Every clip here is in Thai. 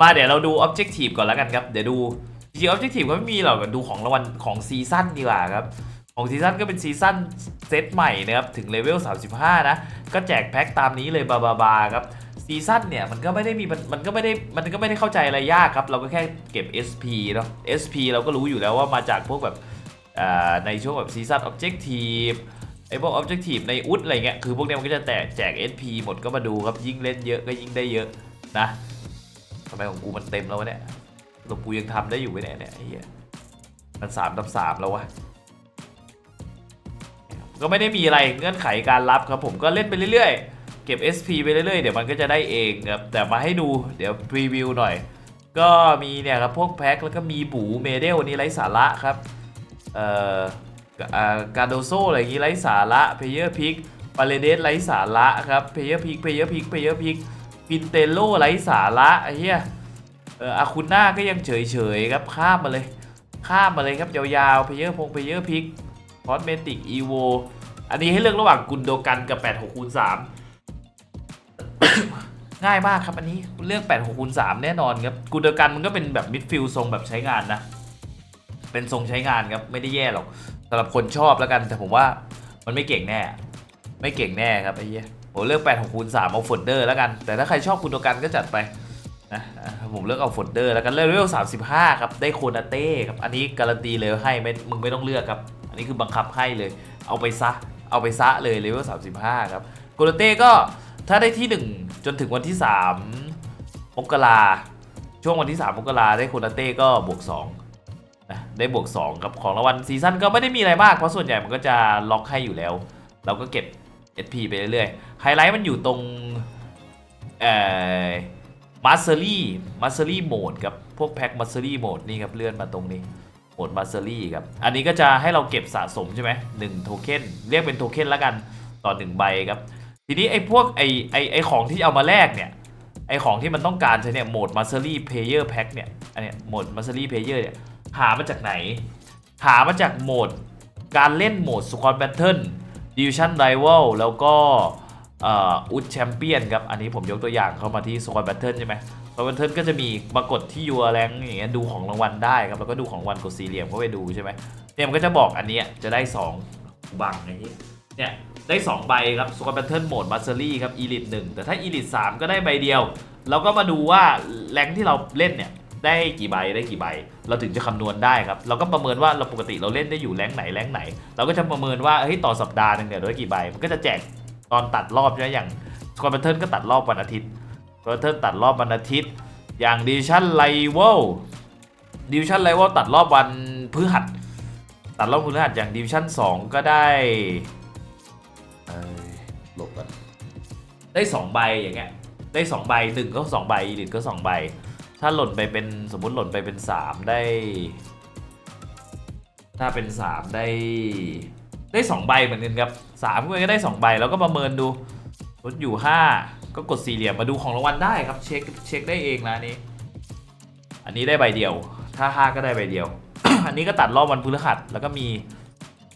มาเดี๋ยวเราดู Objective ก่อนแล้วกันครับ เดี๋ยวดูจริงๆ Objective ก็ไม่มีหรอกดูของรางวัลของซีซั่นดีกว่าครับ ของซีซั่นก็เป็นซีซั่นเซตใหม่นะครับ ถึงเลเวล 35 นะ ก็แจกแพ็คตามนี้เลยบาบาบาครับซีซั่นเนี่ยมันก็ไม่ได้มีมันก็ไม่ได้มันก็ไม่ได้เข้าใจอะไรยากครับ เราก็แค่เก็บ SP เนาะ SP เราก็รู้อยู่แล้วว่ามาจากพวกแบบในช่วงแบบซีซั่น Objective ไอ้พวก Objective ในอุดอะไรเงี้ยคือพวกเนี้ยมันก็จะแตกแจก SP หมดก็มาดูครับยิ่งเล่นเยอะก็ยิ่งได้เยอะนะ ทำไมของกูมันเต็มแล้ววะเนี่ยหลวงปูยังทำได้อยู่ไหมเนี่ยเนี่ยไอ้เหี้ยมันสามตับสามแล้ววะก็ไม่ได้มีอะไรเงื่อนไขการรับครับผมก็เล่นไปเรื่อยๆ เก็บ SP ไปเรื่อยๆ เดี๋ยวมันก็จะได้เองครับแต่มาให้ดูเดี๋ยวพรีวิวหน่อย ก็มีเนี่ยครับพวกแพ็คแล้วก็มีบูเมเดลนี่ไร้สาระครับเอ่ออการโดโซอะไรอย่างงี้ไร้สาระเพเยอร์พิกปาเลเดสไร้สาระครับเพเยอร์พิกเพเยอร์พิกเพเยอร์พิก ปินเตโลไร้สาระไอ้เหี้ยเอออาคุณน่าก็ยังเฉยๆครับข้ามมาเลย ข้ามมาเลยครับยาวๆเพเยอร์พงเพเยอร์พิกคอสเมติกอีโวอันนี้ให้เลือกระหว่างกุนโดกันกับ 86คูณ3ง่ายมากครับอันนี้เลือก 86คูณ3แน่นอนครับกุนโดกันมันก็เป็นแบบมิดฟิลทรงแบบใช้งานนะ เป็นทรงใช้งานครับไม่ได้แย่หรอกสำหรับคนชอบแล้วกันแต่ผมว่ามันไม่เก่งแน่ ไม่เก่งแน่ครับไอ้เหี้ย ผมเลือก86คูณ3เอาโฟดเดอร์แล้วกัน แต่ถ้าใครชอบกุนโดกันก็จัดไปนะผมเลือกเอาโฟดเดอร์แล้วกันเลเวล35 ครับ ได้โคนาเต้ครับ อันนี้การันตีเลยให้ไม่มึงไม่ต้องเลือกครับ อันนี้คือบังคับให้เลย เอาไปซะ เอาไปซะเลยเลเวล35 ครับโกลเต้ก็ถ้าได้ที่ 1 จนถึงวันที่3มกราช่วงวันที่ 3มกราได้โคนาเต้ก็บวก2นะได้บวก2ครับของรางวัลซีซั่นก็ไม่ได้มีอะไรมากเพราะส่วนใหญ่มันก็จะล็อกให้อยู่แล้ว เราก็เก็บ SP ไปเรื่อยๆไฮไลท์มันอยู่ตรงเอ่อมาสเตอรี่มาสเตอรี่โหมดกับพวกแพ็คมาสเตอรี่โหมดนี่ครับเลื่อนมาตรงนี้โหมดมาสเตอรี่ครับอันนี้ก็จะให้เราเก็บสะสมใช่ไหมหนึ่งโทเค็นเรียกเป็นโทเค็นล้วกันต่อหนึ่งใบครับ ทีนี้ไอ้พวกไอ้ไอ้ไอ้ของที่เอามาแลกเนี่ยไอ้ของที่มันต้องการใช้เนี่ยโหมดมาสเตอรี่เพลเยอร์แพ็คเนี่ยอันเนี้ยโหมดมาสเตอรี่เพลเยอร์เนี่ยหามาจากไหน หามาจากโหมดการเล่นโหมดสควอตแบทเทิล ดิวชั่นไรเวลแล้วก็อุดแชมเปี้ยนครับ อันนี้ผมยกตัวอย่างเข้ามาที่สควอตแบทเทิลใช่ไหมสควอตแบทเทิลก็จะมีปรากฏที่ยูแรงอย่างเงี้ยดูของรางวัลได้ครับ แล้วก็ดูของรางวัลกดสี่เหลี่ยมก็ไปดูใช่ไหมเนี่ยมันก็จะบอกอันนี้จะได้2บังอย่างนี้เนี่ยได้ 2 ใบครับสควอตแบทเทิลโหมดมาสเตอรี่ครับอีลิทหนึ่งแต่ถ้าอีลิทสามก็ได้ใบเดียว เราก็มาดูว่าแรงที่เราเล่นเนี่ยได้กี่ใบได้กี่ใบ เราถึงจะคำนวณได้ครับ เราก็ประเมินว่าเราปกติเราเล่นได้อยู่แรงไหนแรงไหน เราก็จะประเมินว่าเฮ้ยต่อสัปดาห์หนึ่งเนี่ยได้กี่ใบ มันก็จะแจกตอนตัดรอบใช่ไหมอย่างสควอตเทิลก็ตัดรอบวันอาทิตย์สควอตเทิลตัดรอบวันอาทิตย์ อย่างดิวชั่นไลเวลดิวชั่นไลเวลตัดรอบวันพฤหัส ตัดรอบพฤหัสอย่างดิวชั่น2 ก็ได้หลบกันได้สองใบอย่างเงี้ยได้สองใบหนึ่งก็สองใบอีลิทก็สองใบ ถ้าหล่นไปเป็นสมมุติหล่นไปเป็น 3 ได้ ถ้าเป็น 3 ได้ได้ 2 ใบเหมือนกันครับ3ก็ได้ 2 ใบแล้วก็ประเมินดูลดอยู่ 5 ก็กดสี่เหลี่ยมมาดูของรางวัลได้ครับเช็คเช็คได้เองนะนี้ อันนี้ได้ใบเดียว ถ้า 5 ก็ได้ใบเดียว อันนี้ก็ตัดรอบวันพฤหัสแล้วก็มี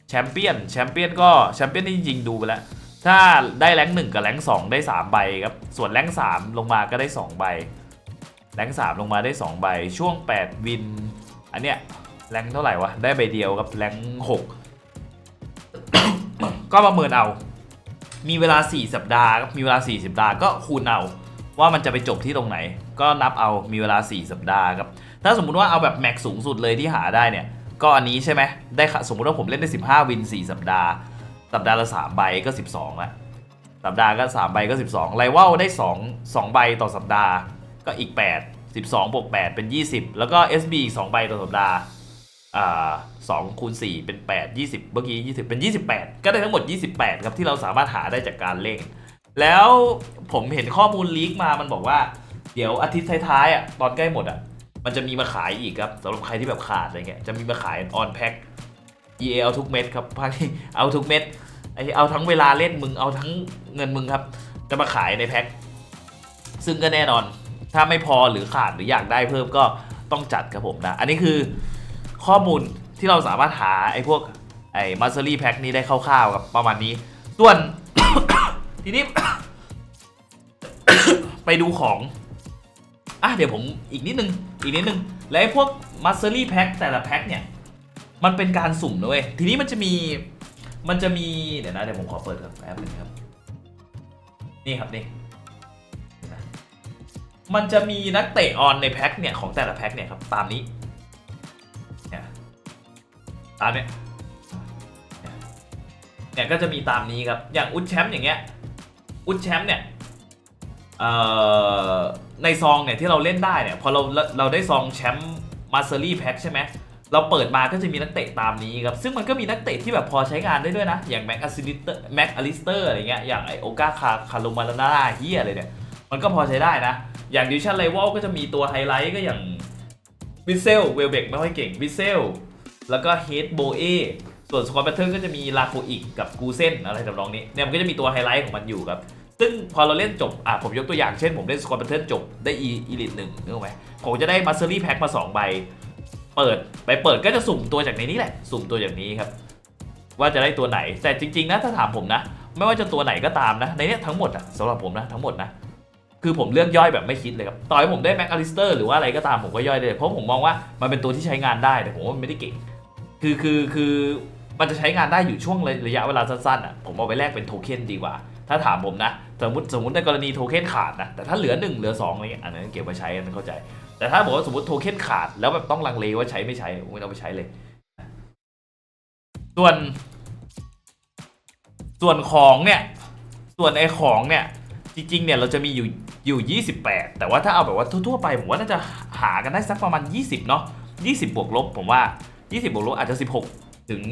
แชมเปี้ยนแชมเปี้ยนก็แชมเปี้ยนนี่จริงดูไปแล้วถ้าได้แรงหนึ่งกับแรงสองได้ 3 ใบครับ ส่วนแรงสามลงมาก็ได้ 2 ใบ แรงสามลงมาได้ 2 ใบ ช่วง 8 วิน อันเนี้ยแรงเท่าไหร่วะ ได้ใบเดียวครับแรงหกก็ประเมินเอา มีเวลา 4 สัปดาห์ครับมีเวลา 4 สัปดาห์ก็คูณเอา ว่ามันจะไปจบที่ตรงไหน ก็นับเอามีเวลา 4 สัปดาห์ครับ ถ้าสมมุติว่าเอาแบบแม็กสูงสุดเลยที่หาได้เนี่ย ก็อันนี้ใช่ไหมได้สมมุติว่าผมเล่นได้ 15 วิน 4 สัปดาห์ สัปดาห์ละ3ใบก็ 12ละสัปดาห์ก็3ใบก็ 12ไลว่าได้ 2 2 ใบต่อสัปดาห์ ก็อีก 8 12บวก8เป็น 20 แล้วก็ SB อีก2ใบต่อสัปดาห์อ่า2คูณ4เป็น 8 20 เมื่อกี้ 20 เป็น 28 ก็ได้ทั้งหมด 28 ครับที่เราสามารถหาได้จากการเล่นแล้วผมเห็นข้อมูลลีกมามันบอกว่า เดี๋ยวอาทิตย์ท้ายๆอะตอนใกล้หมดอะมันจะมีมาขายอีกครับสำหรับใครที่แบบขาดอะไรเงี้ยจะมีมาขายออนแพ็ค EA เอาทุกเม็ดครับภาคที่เอาทุกเม็ดไอเอาทั้งเวลาเล่นมึงเอาทั้งเงินมึงครับ จะมาขายในแพ็คซึ่งก็แน่นอน ถ้าไม่พอหรือขาดหรืออยากได้เพิ่มก็ต้องจัดครับผมนะ อันนี้คือข้อมูลที่เราสามารถหาไอ้พวกไอ้มาสเตอรี่แพ็คนี้ได้คร่าวๆกับประมาณนี้ ส่วน ทีนี้ ไปดูของอะเดี๋ยวผมอีกนิดนึง อีกนิดนึง แล้วไอ้พวกมาสเตอรี่แพ็คแต่ละแพ็คเนี่ย มันเป็นการสุ่มนะเว้ย ทีนี้มันจะมี มันจะมี เดี๋ยวนะ เดี๋ยวผมขอเปิดครับแป๊บนึงครับ นี่ครับนี่ มันจะมีนักเตะออนในแพ็คเนี่ยของแต่ละแพ็คเนี่ยครับตามนี้เนี่ยตามเนี่ยเนี่ยก็จะมีตามนี้ครับ อย่างอุดแชมป์อย่างเงี้ยอุดแชมป์เนี่ยในซองเนี่ยที่เราเล่นได้เนี่ยพอเราเราได้ซองแชมป์มาเตอรี่แพ็คใช่ไหมเราเปิดมาก็จะมีนักเตะตามนี้ครับ ซึ่งมันก็มีนักเตะที่แบบพอใช้งานได้ด้วยนะ อย่างแม็กอ s ลิเตอร์แม็กอลิสเตอร์อะไรเงี้ยอย่างไอโอกาคาคารุมาลานาเฮียอะไรเนี่ย มันก็พอใช้ได้นะ อย่างดิวชั่นไลวอลก็จะมีตัวไฮไลท์ก็อย่างวิเซลเวลเบกไม่ค่อยเก่งวิเซลแล้วก็เฮดโบเอส่วนสควอตแพทเทิร์นก็จะมีลาโคอิกกับกูเซนอะไรทำนองนี้เนี่ยมันก็จะมีตัวไฮไลท์ของมันอยู่ครับ ซึ่งพอเราเล่นจบ อะผมยกตัวอย่างเช่นผมเล่นสควอตแพทเทิร์นจบได้อีอีลิทหนึ่งนึกออกไหมผมจะได้มาสเตอรี่แพ็คมาสองใบ เปิดไปเปิดก็จะสุ่มตัวจากในนี้แหละ สุ่มตัวอย่างนี้ครับ ว่าจะได้ตัวไหนแต่จริง ๆ นะถ้าถามผมนะ ไม่ว่าจะตัวไหนก็ตามนะ ในนี้ทั้งหมดอะสำหรับผมนะทั้งหมดนะ คือผมเลือกย่อยแบบไม่คิดเลยครับต่อให้ผมได้แม็กอลิสเตอร์หรือว่าอะไรก็ตามผมก็ย่อยได้เลยเพราะผมมองว่ามันเป็นตัวที่ใช้งานได้แต่ผมว่ามันไม่ได้เก่งคือคือคือมันจะใช้งานได้อยู่ช่วงระยะเวลาสั้นๆอะผมเอาไปแลกเป็นโทเค็นดีกว่า ถ้าถามผมนะ สมมติสมมติในกรณีโทเค็นขาดนะ แต่ถ้าเหลือหนึ่งเหลือสองอะไรเงี้ยอันนั้นเก็บไว้ใช้อันนั้นเข้าใจ แต่ถ้าบอกว่าสมมติโทเค็นขาดแล้วแบบต้องลังเลว่าใช้ไม่ใช้ไม่เอาไปใช้เลย ส่วน ส่วนของเนี่ย ส่วนไอ้ของเนี่ย จริงๆเนี่ยเราจะมีอยู่ อยู่ 28 แต่ว่าถ้าเอาแบบว่าทั่วๆไปผมว่าน่าจะหากันได้สักประมาณ 20 เนาะ20 บวกลบผมว่า 20 บวกลบอาจจะ 16 ถึง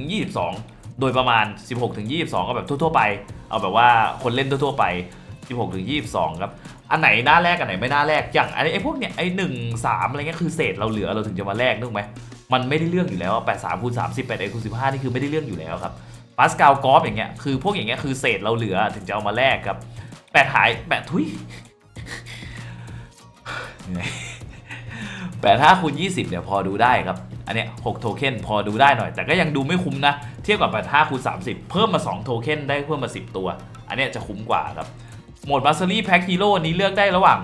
22 โดยประมาณ 16 ถึง 22 ก็แบบทั่วๆไป เอาแบบว่าคนเล่นทั่วๆไป 16 ถึง 22 ครับ อันไหนหน้าแรก อันไหนไม่หน้าแรก อย่างไอ้ไอ้พวกเนี่ยไอ้หนึ่งสามอะไรเงี้ยคือเศษเราเหลือเราถึงจะมาแลกนึกไหมมันไม่ได้เรื่องอยู่แล้วแปดสามคูณสามสิบแปดเอ็คูณสิบห้านี่คือไม่ได้เรื่องอยู่แล้วครับปาสกาลกอล์ฟอย่างเงี้ยคือพวกอย่างเงี้ยคือเศษเราเหลือถึงจะเอามาแลกครับแปดหายแปดทุย แปดห้าคูณยี่สิบเนี่ยพอดูได้ครับ อันเนี้ยหโทเค็นพอดูได้หน่อย แต่ก็ยังดูไม่คุ้มนะ เทียบกับแปดห้าคูณสามสิบเพิ่มมาสองโทเค็นได้เพิ่มมาสิบตัว อันเนี้ยจะคุ้มกว่าครับ โหมดมาสเตอรี่แพ็คฮีโร่นี้เลือกได้ระหว่าง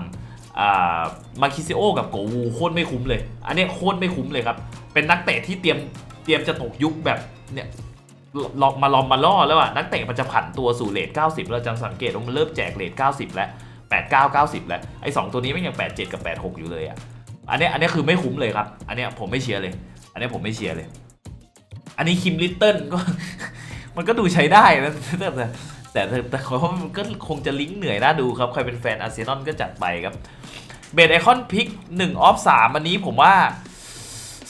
อ่ามาคิซิโอกับโกวูโคตรไม่คุ้มเลย อันเนี้ยโคตรไม่คุ้มเลยครับ เป็นนักเตะที่เตรียมเตรียมจะตกยุคแบบเนี่ยลองมาลอมมาล่อแล้วอะนักเตะมันจะผันตัวสู่เลท90แล้วจังสังเกตว่ามันเริ่มแจกเลท90 แล้ว 89 90 แล้วไอ้สองตัวนี้ไม่ยัง 87 กับ 86 อยู่เลยอะอันนี้อันนี้คือไม่คุ้มเลยครับ อันนี้ผมไม่เชียร์เลย อันนี้ผมไม่เชียร์เลย อันนี้คิมลิตเติ้ลก็ มันก็ดูใช้ได้นะแต่แต่แต่เขาว่ามันก็คงจะลิงก์เหนื่อยน่าดูครับ ใครเป็นแฟนอาร์เซนอลก็จัดไปครับเบดไอคอนพิก1ออฟ3อันนี้ผมว่า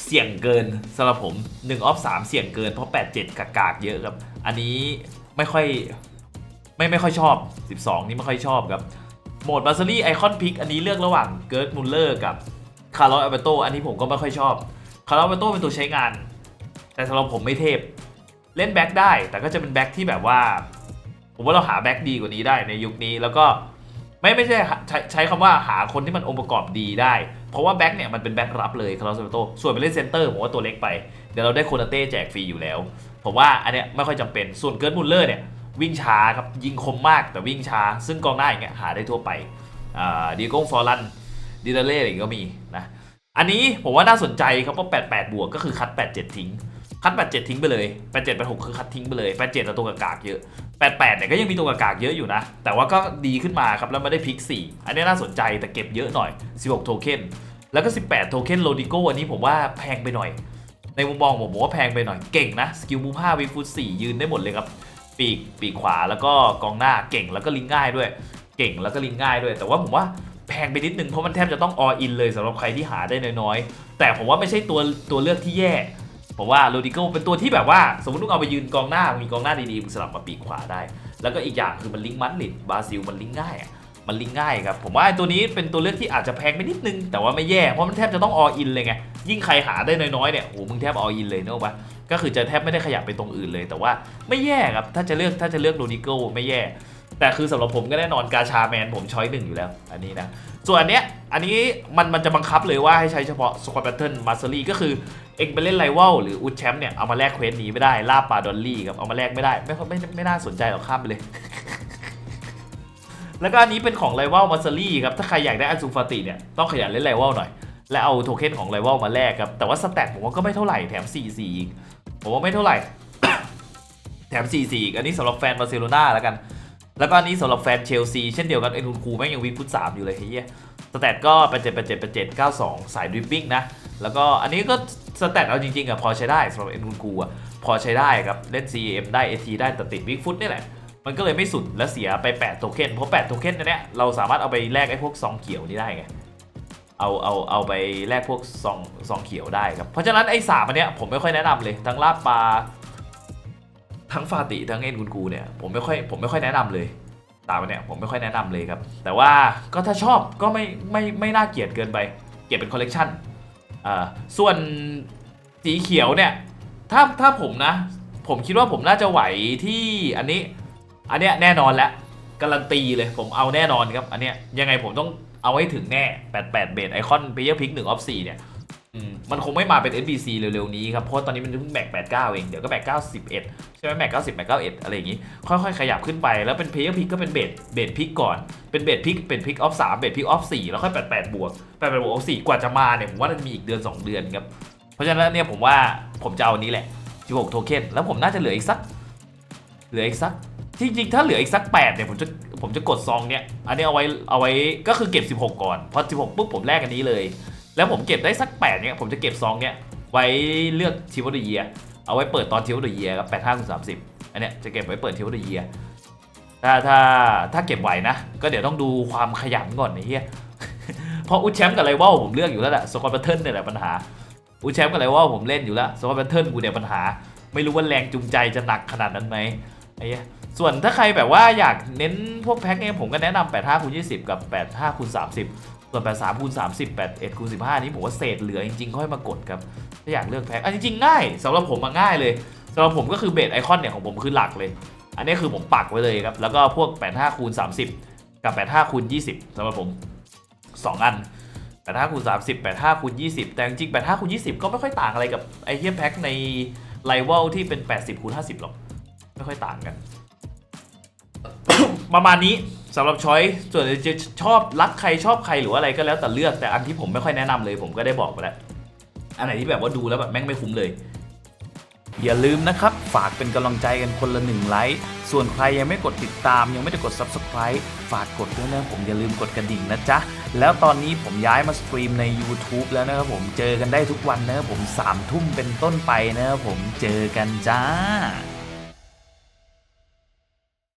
เสี่ยงเกินสำหรับผม1ออฟ3เสี่ยงเกินเพราะ 87 กากๆเยอะครับ อันนี้ไม่ค่อยไม่ไม่ค่อยชอบ 12 นี่ไม่ค่อยชอบครับ โหมดบัสซอรี่ไอคอนพิกอันนี้เลือกระหว่างเกิร์ตมุลเลอร์กับคาร์ลอสอัลเบโตอันนี้ผมก็ไม่ค่อยชอบคาร์ลอสอัลเบโตเป็นตัวใช้งาน แต่สำหรับผมไม่เทพ เล่นแบ็คได้แต่ก็จะเป็นแบ็คที่แบบว่า ผมว่าเราหาแบ็คดีกว่านี้ได้ในยุคนี้แล้วก็ไม่ไม่ใช่ใช้ใช้คำว่าหาคนที่มันองค์ประกอบดีได้ เพราะว่าแบ็คเนี่ยมันเป็นแบ็ครับเลยคาร์ลอสอัลเบโตส่วนไปเล่นเซนเตอร์ผมว่าตัวเล็กไป เดี๋ยวเราได้โคนาเต้แจกฟรีอยู่แล้ว ผมว่าอันเนี้ยไม่ค่อยจำเป็นส่วนเกิร์ตมุลเลอร์เนี่ย วิ่งช้าครับยิงคมมากแต่วิ่งช้า ซึ่งกองหน้าอย่างเงี้ยหาได้ทั่วไปดีโก้ฟอร์ลันดิเดเล่อะไรก็มีนะอันนี้ผมว่าน่าสนใจครับเพราะ88 บวกก็คือคัด 87 ทิ้ง คัด 87 ทิ้งไปเลย 87 86 คือคัดทิ้งไปเลย 87แต่ตัวกากๆเยอะ 88เนี่ยก็ยังมีตัวกากๆเยอะอยู่นะ แต่ว่าก็ดีขึ้นมาครับแล้วไม่ได้พลิก 4 อันนี้น่าสนใจแต่เก็บเยอะหน่อย 16 โทเค็นแล้วก็ 18 โทเค็นโลดิโกอันนี้ผมว่าแพงไปหน่อย ในมุมมองผมผมว่าแพงไปหน่อยเก่งนะสกิลมูฟ5วิฟุต4ยืนได้หมดเลยครับ ปีกปีกขวาแล้วก็กองหน้าเก่งแล้วก็ลิงง่ายด้วย เก่งแล้วก็ลิงง่ายด้วย แต่ว่าผมว่าแพงไปนิดนึงเพราะมันแทบจะต้องออินเลยสำหรับใครที่หาได้น้อยๆ แต่ผมว่าไม่ใช่ตัวตัวเลือกที่แย่ผมว่าโรดิโกเป็นตัวที่แบบว่า สมมติลูกเอาไปยืนกองหน้ามีกองหน้าดีๆมึงสลับมาปีกขวาได้ แล้วก็อีกอย่างคือมันลิงก์มันลิดบราซิลมันลิงก์ง่ายอะมันลิงก์ง่ายครับผมว่าตัวนี้เป็นตัวเลือกที่อาจจะแพงไปนิดนึง แต่ว่าไม่แย่เพราะมันแทบจะต้องออินเลยไงยิ่งใครหาได้น้อยๆเนี่ยโอ้มึงแทบออินเลยนึกออกปะ ก็คือจะแทบไม่ได้ขยับไปตรงอื่นเลย แต่ว่าไม่แย่ครับ ถ้าจะเลือกถ้าจะเลือกโรนิโก้ไม่แย่ แต่คือสำหรับผมก็แน่นอนกาชาแมนผมช้อยหนึ่งอยู่แล้ว อันนี้นะ ส่วนอันเนี้ยอันนี้มันมันจะบังคับเลยว่าให้ใช้เฉพาะสควอตแพทเทิร์นมาสเตอรี่ก็คือเองไปเล่นไ i วัลหรืออุดแชมป์เนี่ยเอามาแลกเควสนี้ไม่ได้ล่าปลาดอลลี่ครับเอามาแลกไม่ได้ไม่ไม่ไม่ไม่น่าสนใจหรอกข้ามไปเลยแล้วก็อันนี้เป็นของไ i วัลมาสเตอรี่ครับ ถ้าใครอยากได้อันซูฟาติเนี่ย ต้องขยันเล่นไ i วัลหน่อย และเอาโทเค็นของไ i วัลมาแลกครับ แต่ว่าสแตทผมว่าก็ไม่เท่าไหร่แถม4 4อีก ผมว่าไม่เท่าไหร่ แถม 4 4อีกอันนี้สำหรับแฟนบาร์เซโลนาแล้วกัน แล้วก็อันนี้สำหรับแฟนเชลซีเช่นเดียวกันเอ็นคุณคูแม่งยังวิกฟุตสามอยู่เลยเฮียสแตทก็เป็นเจ็ดเป็นเจ็ดเป็นเจ็ดเก้าสองสายดริปปิ้งนะ แล้วก็อันนี้ก็สแตทเอาจริงๆอะพอใช้ได้สำหรับเอ็นคุณคูอะพอใช้ได้ครับเล่น CM ได้ AT ได้แต่ติดวิกฟุตนี่แหละ มันก็เลยไม่สุดและเสียไป 8 โทเค็นเพราะ 8 โทเค็นอันเนี้ยเราสามารถเอาไปแลกไอ้พวกซองเขียวนี่ได้ไง เอาเอาเอาไปแลกพวกซองซองเขียวได้ครับ เพราะฉะนั้นไอ้สามอันเนี้ยผมไม่ค่อยแนะนำเลย ทั้งลาบปลาทั้งฟาติทั้งเอ็นคุณกูเนี่ยผมไม่ค่อยผมไม่ค่อยแนะนำเลยตามอันเนี่ยผมไม่ค่อยแนะนำเลยครับ แต่ว่าก็ถ้าชอบก็ไม่ไม่ไม่น่าเกลียดเกินไป เก็บเป็นคอลเลกชันอ่าส่วนสีเขียวเนี่ยถ้าถ้าผมนะ ผมคิดว่าผมน่าจะไหวที่อันนี้ อันเนี้ยแน่นอนแล้วการันตีเลยผมเอาแน่นอนครับ อันเนี้ยยังไงผมต้อง เอาให้ถึงแน่ 88 เบสไอคอนเพย์พิก1ออฟ4เนี่ยมันคงไม่มาเป็น NPC เร็วๆนี้ครับ เพราะตอนนี้มันเพิ่งแบก89 เอง เดี๋ยวก็แบก91 ใช่ไหมแบก90แบก91 อะไรอย่างงี้ ค่อยๆ ขยับขึ้นไป แล้วเป็นเพย์พิกก็เป็นเบสเบสพิกก่อน เป็นเบสพิกเป็นพิกออฟ3เบสพิกออฟ4แล้วค่อย 88 บวก 88 บวกออฟ4กว่าจะมาเนี่ยผมว่าน่าจะมีอีกเดือน 2 เดือนครับ เพราะฉะนั้นเนี่ยผมว่าผมจะเอานนี้แหละ 16 โทเค็น แล้วผมน่าจะเหลืออีกสัก เหลืออีกสัก จริงๆ ถ้าเหลืออีกสัก 8 เนี่ยผมจะ ผมจะกดซองเนี่ยอันนี้เอาไว้เอาไว้ก็คือเก็บ 16 ก่อนพอ16ปุ๊บผมแลกอันนี้เลย แล้วผมเก็บได้สัก8เนี่ยผมจะเก็บซองเนี่ยไว้เลือกทีวอร์เยียเอาไว้เปิดตอนทีวอร์เยียครับ85คูณ30อันเนี้ยจะเก็บไว้เปิดทีวอร์เยียถ้าถ้าถ้าเก็บไหวนะ ก็เดี๋ยวต้องดูความขยันก่อนไอ้เหี้ยเพราะอุดแชมป์กับไรวัลผมเลือกอยู่แล้วแหละสกอตแพทเทิร์นเนี่ยแหละปัญหาอุดแชมป์กับไรวัลผมเล่นอยู่แล้วสกอตแพทเทิร์นกูเนี่ยปัญหา ไม่รู้ว่าแรงจูงใจจะหนักขนาดนั้นไหมไอ้เหี้ย ส่วนถ้าใครแบบว่าอยากเน้นพวกแพ็คเองผมก็แนะนำ85คูณ20 กับ 85คูณ30 ส่วน 83คูณ30 81คูณ15 นี้ผมว่าเศษเหลือจริงๆ ค่อยมากดครับ ถ้าอยากเลือกแพ็คอันจริงๆง่ายสำหรับผมมาง่ายเลยสำหรับผมก็คือเบสไอคอนเนี่ยของผมคือหลักเลย อันนี้คือผมปักไว้เลยครับ แล้วก็พวก 85คูณ30 กับ 85คูณ20สำหรับผม 2 อัน85คูณ30 85คูณ20 แต่จริงๆ85คูณ20 ก็ไม่ค่อยต่างอะไรกับไอเทียแพ็คในไลเวลที่เป็น 80คูณ50 หรอก ไม่ค่อยต่างกัน ประมาณนี้สำหรับช้อยส่วนจะชอบรักใครชอบใครหรือว่าอะไรก็แล้วแต่เลือกแต่อันที่ผมไม่ค่อยแนะนำเลย ผมก็ได้บอกไปแล้วอันไหนที่แบบว่าดูแล้วแบบแม่งไม่คุ้มเลย อย่าลืมนะครับ ฝากเป็นกำลังใจกันคนละหนึ่งไลค์ส่วนใครยังไม่กดติดตาม ยังไม่ได้กด Subscribe ฝากกดด้วยนะผมอย่าลืมกดกระดิ่งนะจ๊ะ แล้วตอนนี้ผมย้ายมาสตรีมใน YouTube แล้วนะครับผมเจอกันได้ทุกวันนะครับผม3ทุ่มเป็นต้นไปนะครับผมเจอกันจ้า